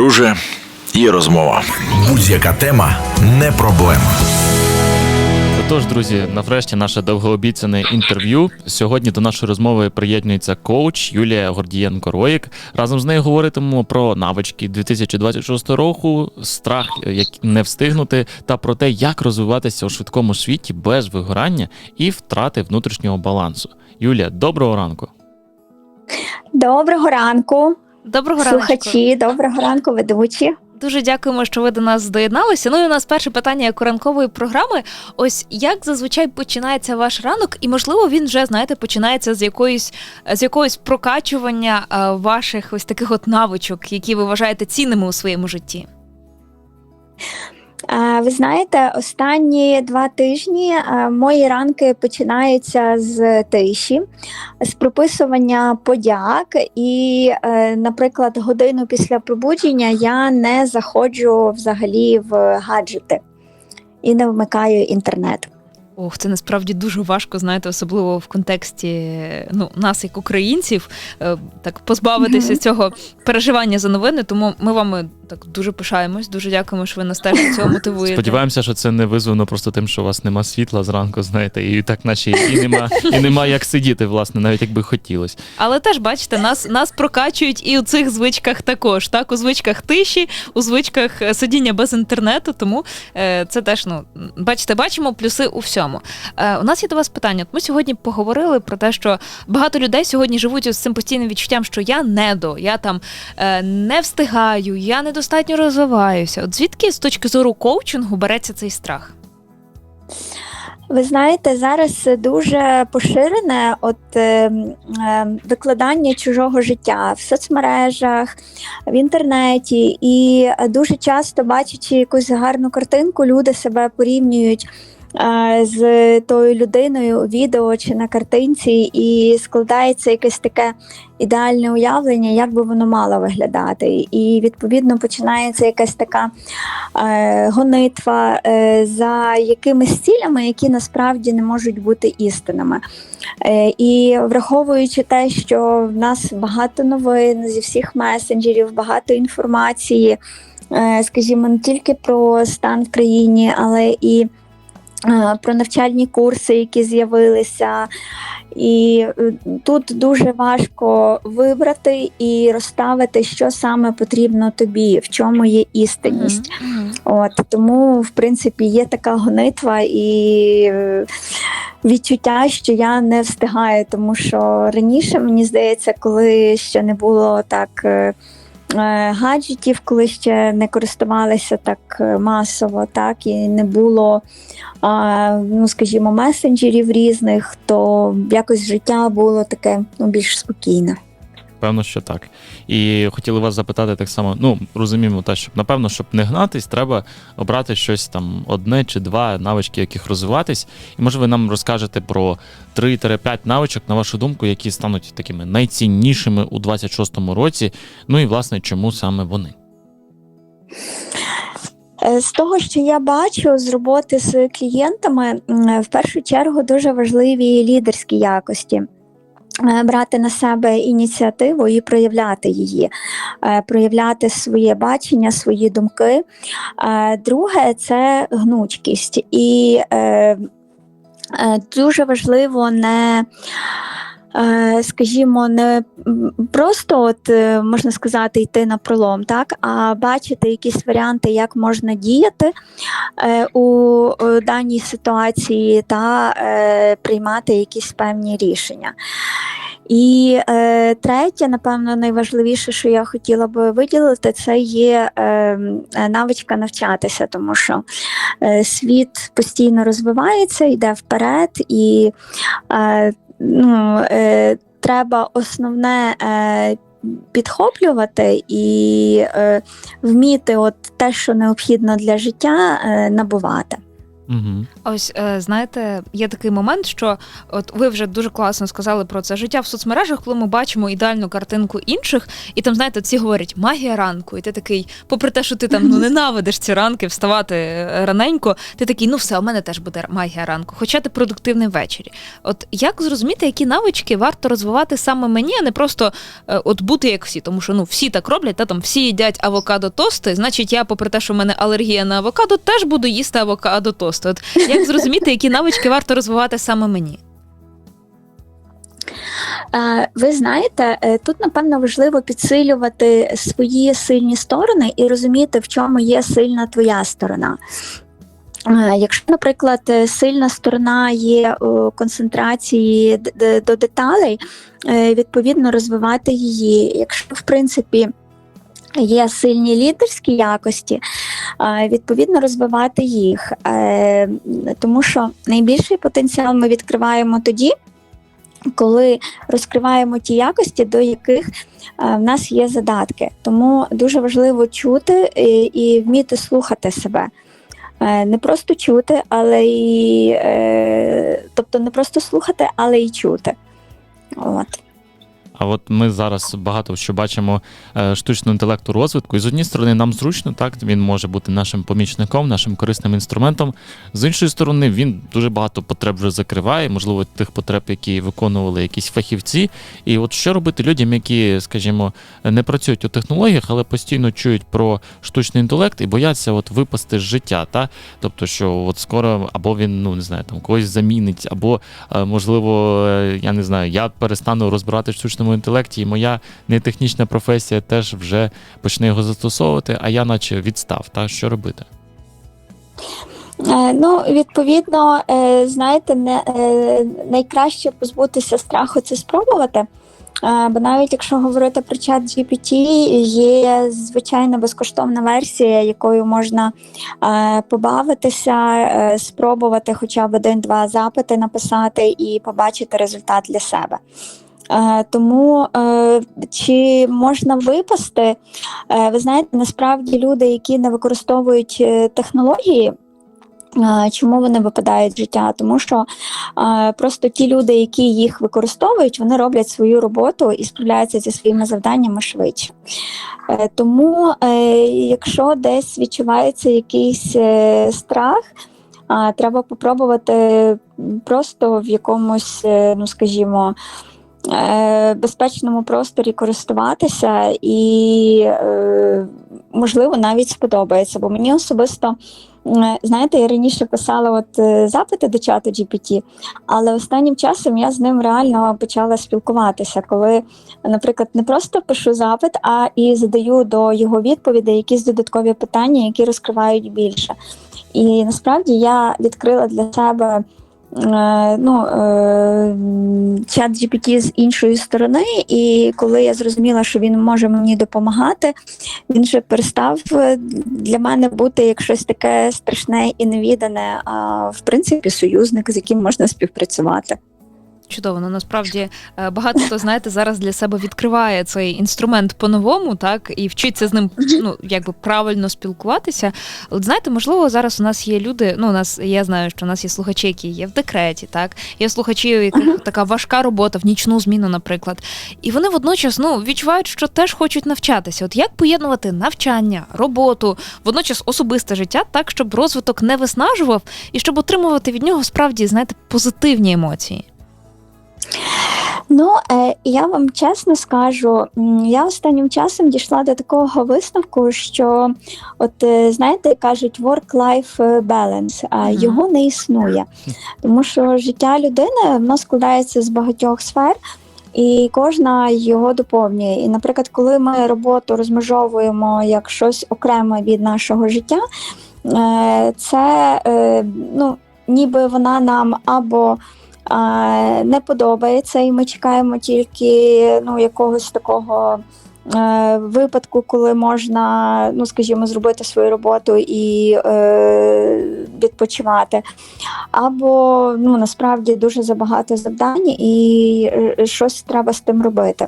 друже, є розмова. Будь-яка тема не проблема. Отож, друзі, нарешті наше довгообіцяне інтерв'ю. Сьогодні до нашої розмови приєднується коуч Юлія Гордієнко Роїк. Разом з нею говоритимемо про навички 2026 року, страх як не встигнути, та про те, як розвиватися у швидкому світі без вигорання і втрати внутрішнього балансу. Юлія, доброго ранку. Доброго ранку, Доброго ранку. слухачі, доброго ранку, ведучі. Дуже дякуємо, що ви до нас доєдналися. Ну і у нас перше питання як у ранкової програми. Ось як зазвичай починається ваш ранок, і можливо він вже знаєте починається з якоїсь з якогось прокачування е, ваших ось таких от навичок, які ви вважаєте цінними у своєму житті. Ви знаєте, останні два тижні мої ранки починаються з тиші, з прописування подяк. І, е, наприклад, годину після пробудження я не заходжу взагалі в гаджети і не вмикаю інтернет. Ох, це насправді дуже важко, знаєте, особливо в контексті ну, нас, як українців, е, так позбавитися Мгм. цього переживання за новини. Тому ми вами так дуже пишаємось. Дуже дякуємо, що ви нас теж цього мотивуєте. Сподіваємося, що це не визвано просто тим, що у вас нема світла зранку, знаєте, і так наче і нема, і нема як сидіти, власне, навіть якби хотілося. Але теж бачите, нас, нас прокачують і у цих звичках також. Так, у звичках тиші, у звичках е, сидіння без інтернету. Тому е, це теж ну бачите, бачимо плюси у всьому. Е, у нас є до вас питання. От ми сьогодні поговорили про те, що багато людей сьогодні живуть з цим постійним відчуттям, що я недо, я там е, не встигаю, я недостатньо розвиваюся. От звідки з точки зору коучингу береться цей страх? Ви знаєте, зараз дуже поширене от е, викладання чужого життя в соцмережах, в інтернеті, і дуже часто, бачачи якусь гарну картинку, люди себе порівнюють. З тою людиною у відео чи на картинці, і складається якесь таке ідеальне уявлення, як би воно мало виглядати. І відповідно починається якась така е, гонитва е, за якимись цілями, які насправді не можуть бути істинами. Е, і враховуючи те, що в нас багато новин зі всіх месенджерів, багато інформації, е, скажімо, не тільки про стан в країні, але і про навчальні курси, які з'явилися. І е, тут дуже важко вибрати і розставити, що саме потрібно тобі, в чому є істинність. Мгм. От тому, в принципі, є така гонитва і е, відчуття, що я не встигаю, тому що раніше мені здається, коли ще не було так. Е, Гаджетів, коли ще не користувалися так е, масово, так і не було, ну скажімо, месенджерів різних, то якось життя було таке ну, більш спокійне. Певно, що так. І хотіли вас запитати так само. Ну розуміємо, те, щоб напевно, щоб не гнатись, треба обрати щось там одне чи два навички, яких розвиватись. І може ви нам розкажете про 3-5 навичок, на вашу думку, які стануть такими найціннішими у 26-му році. Ну і власне, чому саме вони? Е, З того, що я бачу з роботи з клієнтами, в першу чергу дуже важливі лідерські якості. Е, Брати на себе ініціативу і проявляти її, е, проявляти своє бачення, свої думки. Е, Друге це гнучкість. І дуже важливо не скажімо, не просто от е, можна сказати йти на пролом, так а бачити якісь варіанти, як можна діяти е, у е, даній ситуації та е, приймати якісь певні рішення. І е, третє, напевно, найважливіше, що я хотіла би виділити, це є е, е, навичка навчатися, тому що е, світ постійно розвивається, йде вперед, і е, ну, е, треба основне. Е, Підхоплювати і е, вміти от те, що необхідно для життя, е, набувати. Угу. Ось е, знаєте, є такий момент, що от ви вже дуже класно сказали про це життя в соцмережах, коли ми бачимо ідеальну картинку інших, і там, знаєте, всі говорять магія ранку, і ти такий, попри те, що ти там ну ненавидиш ці ранки, вставати е, раненько, ти такий, ну все, у мене теж буде магія ранку, хоча ти продуктивний ввечері. От як зрозуміти, які навички варто розвивати саме мені, а не просто е, от бути як всі, тому що ну всі так роблять, та там всі їдять авокадо тости, значить, я, попри те, що в мене алергія на авокадо, теж буду їсти авокадо тости. От як зрозуміти, які навички варто розвивати саме мені? Е, Ви знаєте, е, тут напевно важливо підсилювати свої сильні сторони і розуміти, в чому є сильна твоя сторона. Е, Якщо, наприклад, сильна сторона є у концентрації до деталей, відповідно розвивати її. Якщо, в принципі, є сильні лідерські якості, відповідно розвивати їх. Е, Тому що найбільший потенціал ми відкриваємо тоді, коли розкриваємо ті якості, до яких е, в нас є задатки. Тому дуже важливо чути і, і вміти слухати себе. Е, Не просто чути, але е, тобто не просто слухати, але й чути. От. А от ми зараз багато що бачимо е, штучного інтелекту розвитку. І з однієї сторони, нам зручно, так він може бути нашим помічником, нашим корисним інструментом. З іншої сторони, він дуже багато потреб вже закриває, можливо, тих потреб, які виконували якісь фахівці. І от що робити людям, які, скажімо, не працюють у технологіях, але постійно чують про штучний інтелект і бояться от випасти з життя, та тобто, що от скоро або він ну не знаю, там когось замінить, або е, можливо, е, я не знаю, я перестану розбирати в штучному інтелекті, і моя нетехнічна професія теж вже почне його застосовувати, а я наче відстав. Та що робити? Е, Ну, відповідно, е, знаєте, не, е, найкраще позбутися страху це спробувати. Бо навіть якщо говорити про чат GPT, є звичайна безкоштовна версія, якою можна побавитися, спробувати хоча б один-два запити написати і побачити результат для себе. Е, Тому е, чи можна випасти? Е, Ви знаєте, насправді люди, які не використовують е, технології. е, Чому вони випадають з життя? Тому що е, просто ті люди, які їх використовують, вони роблять свою роботу і справляються зі своїми завданнями швидше. Е, тому, е, якщо десь відчувається якийсь е, страх, а, треба попробувати просто в якомусь, е, ну скажімо, е, безпечному просторі користуватися, і, е, можливо, навіть сподобається. Бо мені особисто, е, знаєте, я раніше писала от е, запити до чату GPT, але останнім часом я з ним реально почала спілкуватися, коли, наприклад, не просто пишу запит, а і задаю до його відповідей якісь додаткові питання, які розкривають більше. І насправді я відкрила для себе е, ну, е, чат GPT з іншої сторони, і коли я зрозуміла, що він може мені допомагати, він вже перестав е, для мене бути як щось таке страшне і невідане, а в принципі союзник, з яким можна співпрацювати. Чудово, ну насправді е, багато хто знаєте зараз для себе відкриває цей інструмент по-новому, так і вчиться з ним ну якби правильно спілкуватися. Але знаєте, можливо, зараз у нас є люди. Ну, у нас я знаю, що у нас є слухачі, які є в декреті, так є слухачі, у яких така важка робота в нічну зміну, наприклад. І вони водночас ну відчувають, що теж хочуть навчатися. От як поєднувати навчання, роботу, водночас особисте життя, так щоб розвиток не виснажував і щоб отримувати від нього справді знаєте позитивні емоції. Ну, е, я вам чесно скажу, я останнім часом дійшла до такого висновку, що, от е, знаєте, кажуть, work-life balance, а його не існує. Тому що життя людини воно складається з багатьох сфер. І кожна його доповнює. І, наприклад, коли ми роботу розмежовуємо як щось окреме від нашого життя, е, це е, ну, ніби вона нам або не подобається, і ми чекаємо тільки ну, якогось такого. е, Випадку, коли можна, ну скажімо, зробити свою роботу і е, відпочивати, або ну насправді дуже забагато завдань, і е, щось треба з тим робити.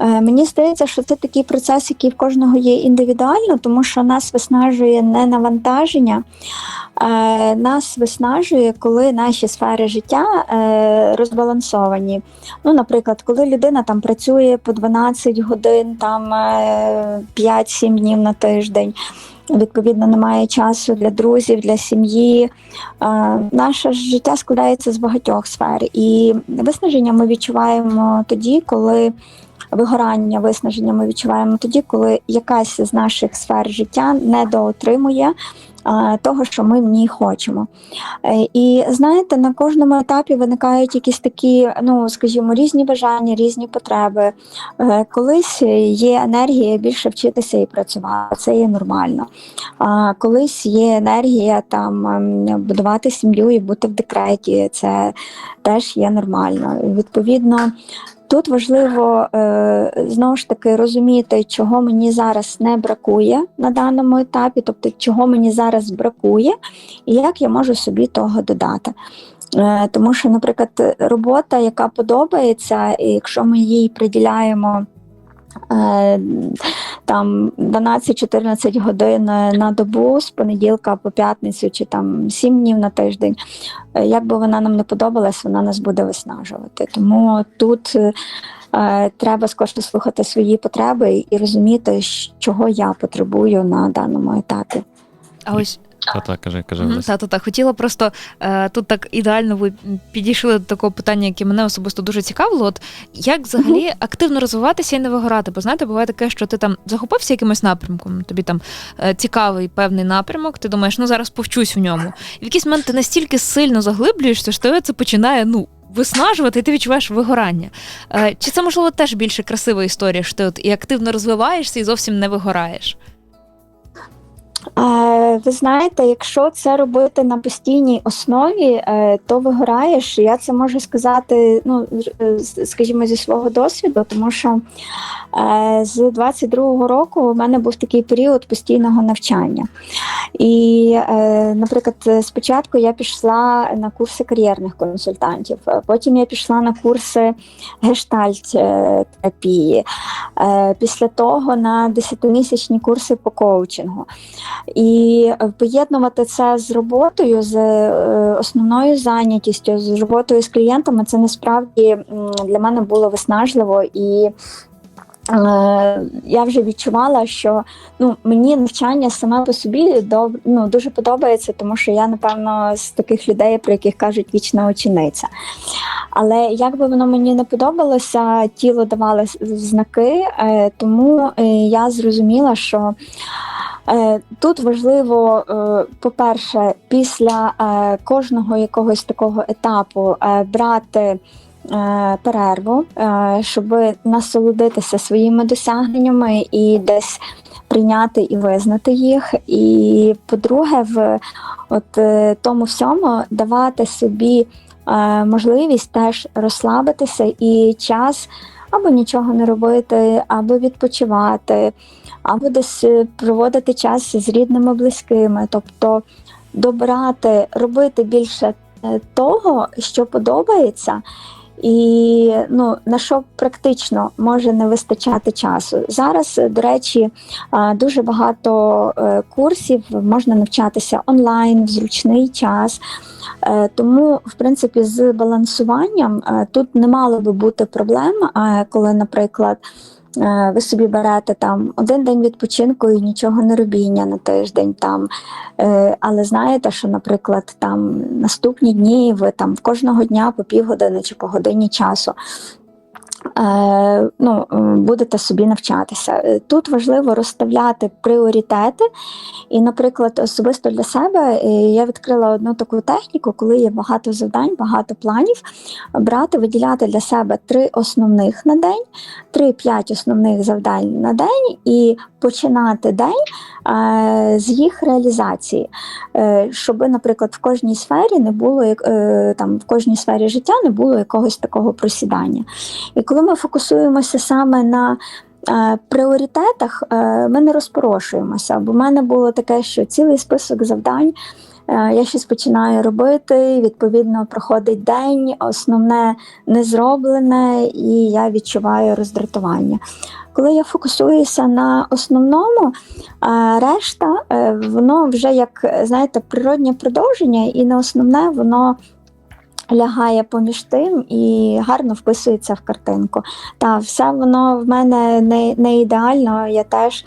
Мені здається, що це такий процес, який в кожного є індивідуально, тому що нас виснажує не навантаження, нас виснажує, коли наші сфери життя е, розбалансовані. Ну, наприклад, коли людина там працює по 12 годин, там е, 5-7 днів на тиждень. Відповідно, немає часу для друзів, для сім'ї. Е, Наше життя складається з багатьох сфер, і виснаження ми відчуваємо тоді, коли вигорання, виснаження ми відчуваємо тоді, коли якась з наших сфер життя недоотримує е, того, що ми в ній хочемо. Е, І знаєте, на кожному етапі виникають якісь такі, ну скажімо, різні бажання, різні потреби. Е, Колись є енергія більше вчитися і працювати, це є нормально. А колись є енергія там ем, будувати сім'ю і бути в декреті, це теж є нормально. Відповідно, тут важливо е, знову ж таки розуміти, чого мені зараз не бракує на даному етапі, тобто чого мені зараз бракує, і як я можу собі того додати. Е, Тому що, наприклад, робота, яка подобається, і якщо ми їй приділяємо там 12-14 годин на добу з понеділка по п'ятницю, чи там 7 днів на тиждень, е, як би вона нам не подобалась, вона нас буде виснажувати. Тому тут е, е, треба скорше слухати свої потреби і розуміти, чого я потребую на даному етапі. А ось Та так, каже, каже Мгм, Олесь. Та, та, та. Хотіла просто е, тут так ідеально ви підійшли до такого питання, яке мене особисто дуже цікавило. От як взагалі активно розвиватися і не вигорати? Бо знаєте, буває таке, що ти там захопився якимось напрямком, тобі там е, цікавий певний напрямок, ти думаєш, ну зараз повчусь в ньому. І в якийсь момент ти настільки сильно заглиблюєшся, що тебе це починає ну. Виснажувати, і ти відчуваєш вигорання. Е, чи це можливо теж більше красива історія, що ти от і активно розвиваєшся і зовсім не вигораєш? Ви знаєте, якщо це робити на постійній основі, е, то вигораєш. Я це можу сказати, ну е, скажімо, зі свого досвіду, тому що е, з 22-го року у мене був такий період постійного навчання. І, наприклад, спочатку я пішла на курси кар'єрних консультантів, потім я пішла на курси гештальт-терапії, після того на 10-місячні курси по коучингу. І е, поєднувати це з роботою, з е, основною зайнятістю, з роботою з клієнтами, це насправді для мене було виснажливо і. е, Я вже відчувала, що ну мені навчання саме по собі ну, дуже подобається, тому що я, напевно, з таких людей, про яких кажуть вічна учениця. Але як би воно мені не подобалося, тіло давало знаки, тому я зрозуміла, що Тут важливо, е, по-перше, після е, кожного якогось такого етапу е, брати е, перерву, е, щоб насолодитися своїми досягненнями і десь прийняти і визнати їх. І по-друге, в от е, тому всьому давати собі е, можливість теж розслабитися і час або нічого не робити, або відпочивати або десь е, проводити час з рідними, близькими, тобто добрати, робити більше е, того, що подобається. І ну, на що практично може не вистачати часу. Зараз, до речі, дуже багато е, курсів можна навчатися онлайн в зручний час. Е, Тому, в принципі, з балансуванням е, тут не мало би бути проблем, коли, наприклад, ви собі берете там один день відпочинку і нічого не робіння на тиждень там. Е, Але знаєте, що, наприклад, там наступні дні ви там кожного дня по півгодини чи по годині часу. Е, Ну, е, будете собі навчатися. Е, Тут важливо розставляти пріоритети. І, наприклад, особисто для себе я відкрила одну таку техніку, коли є багато завдань, багато планів, брати, виділяти для себе три основних на день, 3-5 основних завдань на день і починати день з їх реалізації, щоб, наприклад, в кожній сфері не було там в кожній сфері життя не було якогось такого просідання. І коли ми фокусуємося саме на е, Пріоритетах е, ми не розпорошуємося. Бо в мене було таке, що цілий список завдань Е, Я щось починаю робити, відповідно, проходить день, основне не зроблене, і я відчуваю роздратування. Коли я фокусуюся на основному, решта воно вже як знаєте, природнє продовження, і на основне воно лягає поміж тим і гарно вписується в картинку. Та все воно в мене не, не ідеально. Я теж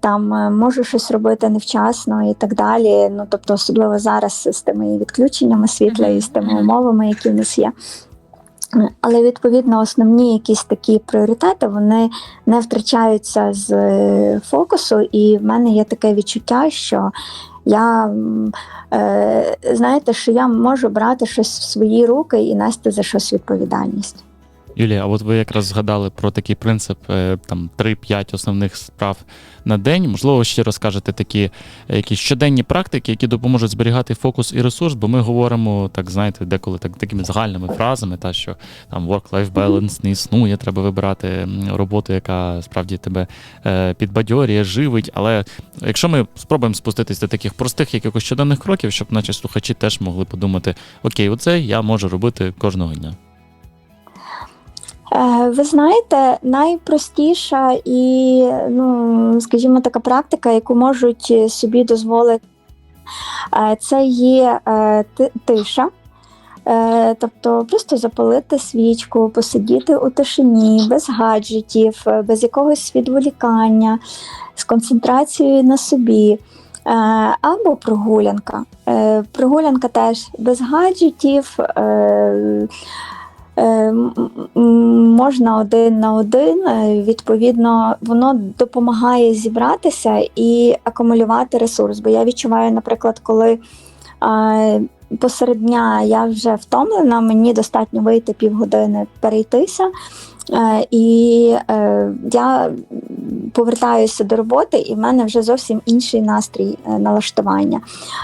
там е, можу щось робити невчасно і так далі. Ну тобто, особливо зараз з тими відключеннями світла і з тими умовами, які в нас є. Але відповідно основні якісь такі пріоритети вони не втрачаються з е, фокусу, і в мене є таке відчуття, що я е, знаєте, що я можу брати щось в свої руки і нести за щось відповідальність. Юлія, а от ви якраз згадали про такий принцип е, там 3-5 основних справ на день. Можливо, ще розкажете такі е, якісь щоденні практики, які допоможуть зберігати фокус і ресурс, бо ми говоримо, так знаєте, деколи так такими загальними фразами, та що там work-life balance не існує, треба вибирати роботу, яка справді тебе е, підбадьорює, живить. Але якщо ми спробуємо спуститись до таких простих якихось щоденних кроків, щоб наші слухачі теж могли подумати: окей, оце я можу робити кожного дня. Е, Ви знаєте, найпростіша і, ну, скажімо, така практика, яку можуть собі дозволити, е, це є е, тиша. Тобто просто запалити свічку, посидіти у тишині, без гаджетів, без якогось відволікання, з концентрацією на собі. Або прогулянка. Прогулянка теж без гаджетів. Е, можна один на один. е, Відповідно, воно допомагає зібратися і акумулювати ресурс. Бо я відчуваю, наприклад, коли е, посеред дня я вже втомлена, мені достатньо вийти півгодини перейтися. Е, І е, я повертаюся до роботи, і в мене вже зовсім інший настрій е, налаштування.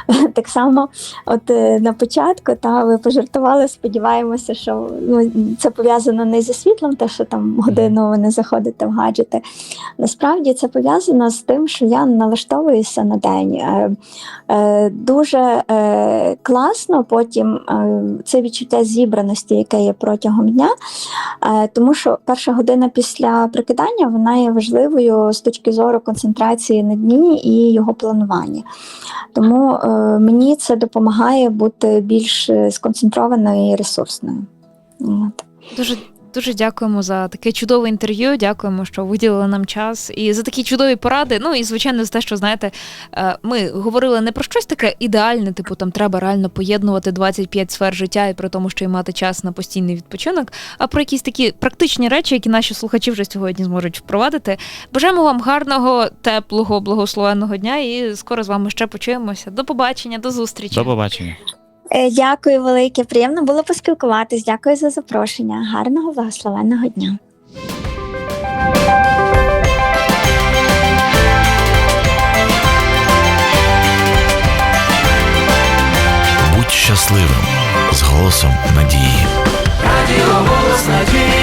Так само, от на початку, та ви пожартували, сподіваємося, що ну, це пов'язано не зі світлом, те, що там годину ви не заходите в гаджети. Насправді це пов'язано з тим, що я налаштовуюся на день. Дуже класно потім це відчуття зібраності, яке є протягом дня, тому що перша година після прикидання вона є важливою з точки зору концентрації на дні і його планування. Тому е, мені це допомагає бути більш е, сконцентрованою і ресурсною. От. Дуже дуже дякуємо за таке чудове інтерв'ю. Дякуємо, що виділили нам час і за такі чудові поради. Ну і звичайно, за те, що знаєте, е, ми говорили не про щось таке ідеальне, типу там треба реально поєднувати 25 сфер життя і при тому, що й мати час на постійний відпочинок, а про якісь такі практичні речі, які наші слухачі вже сьогодні зможуть впровадити. Бажаємо вам гарного, теплого, благословенного дня і скоро з вами ще почуємося. До побачення, до зустрічі. До побачення. Е, Дякую велике. Приємно було поспілкуватись. Дякую за запрошення. Гарного благословенного дня. Будь щасливим з голосом надії. Радіо голос надії.